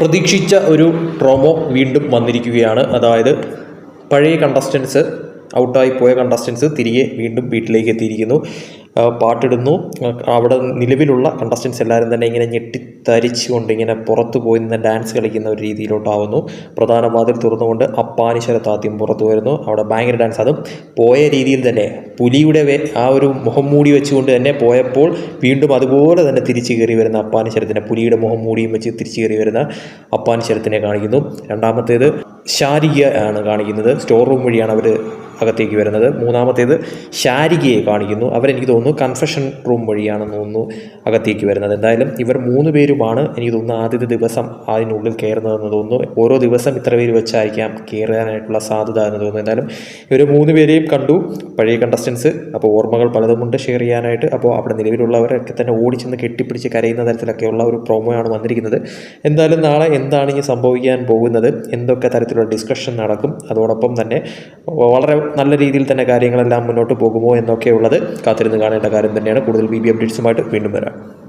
പ്രതീക്ഷിച്ച ഒരു പ്രൊമോ വീണ്ടും വന്നിരിക്കുകയാണ്. അതായത് പഴയ കണ്ടസ്റ്റൻസ് ഔട്ടായി പോയ കണ്ടസ്റ്റൻസ് തിരികെ വീണ്ടും വീട്ടിലേക്ക് എത്തിയിരിക്കുന്നു. പാട്ടിടുന്നു. അവിടെ നിലവിലുള്ള കണ്ടസ്റ്റൻസ് എല്ലാവരും തന്നെ ഇങ്ങനെ ഞെട്ടിത്തരിച്ചുകൊണ്ട് ഇങ്ങനെ പുറത്തു പോയി നിന്ന് ഡാൻസ് കളിക്കുന്ന ഒരു രീതിയിലോട്ടാവുന്നു. പ്രധാന വാതിൽ തുറന്നുകൊണ്ട് അപ്പാനി ശരത്താദ്യം പുറത്തു വരുന്നു അവിടെ ഭയങ്കര ഡാൻസ് അതും. പോയ രീതിയിൽ തന്നെ പുലിയുടെ ആ ഒരു മുഖം മൂടി വെച്ചുകൊണ്ട് തന്നെ പോയപ്പോൾ വീണ്ടും അതുപോലെ തന്നെ തിരിച്ചു കയറി വരുന്ന അപ്പാനി ശരത്തിനെ പുലിയുടെ മുഖം മൂടിയും വെച്ച് തിരിച്ചു കയറി വരുന്ന അപ്പാനി ശരത്തിനെ കാണിക്കുന്നു. രണ്ടാമത്തേത് ശാരിക ആണ് കാണിക്കുന്നത്. സ്റ്റോർ റൂം വഴിയാണ് അവർ അകത്തേക്ക് വരുന്നത്. മൂന്നാമത്തേത് ശാരികയെ കാണിക്കുന്നു. അവരെനിക്ക് തോന്നുന്നു കൺഫെഷൻ റൂം വഴിയാണെന്ന് തോന്നുന്നു അകത്തേക്ക് വരുന്നത്. എന്തായാലും ഇവർ മൂന്ന് പേരുമാണ് എനിക്ക് തോന്നുന്നു ആദ്യത്തെ ദിവസം അതിനുള്ളിൽ കയറുന്നതെന്ന് തോന്നുന്നു. ഓരോ ദിവസം ഇത്ര പേര് വെച്ചായിരിക്കാം കയറാനായിട്ടുള്ള സാധ്യത എന്ന് തോന്നുന്നു. എന്തായാലും ഇവർ മൂന്ന് പേരെയും കണ്ടു. പഴയ കണ്ടസ്റ്റൻസ് അപ്പോൾ ഓർമ്മകൾ പലതുമുണ്ട് ഷെയർ ചെയ്യാനായിട്ട്. അപ്പോൾ അവിടെ നിലവിലുള്ളവരൊക്കെ തന്നെ ഓടിച്ചെന്ന് കെട്ടിപ്പിടിച്ച് കരയുന്ന തരത്തിലൊക്കെയുള്ള ഒരു പ്രോമോയാണ് വന്നിരിക്കുന്നത്. എന്തായാലും നാളെ എന്താണ് ഇനി സംഭവിക്കാൻ പോകുന്നത്? എന്തൊക്കെ തരത്തിലുള്ള ഡിസ്കഷൻ നടക്കും? അതോടൊപ്പം തന്നെ വളരെ നല്ല രീതിയിൽ തന്നെ കാര്യങ്ങളെല്ലാം മുന്നോട്ട് പോകുമോ എന്നൊക്കെയുള്ളത് കാത്തിരുന്ന് കാണേണ്ട കാര്യം തന്നെയാണ്. കൂടുതൽ ബി ബി അപ്ഡേറ്റ്സുമായിട്ട് വീണ്ടും വരാം.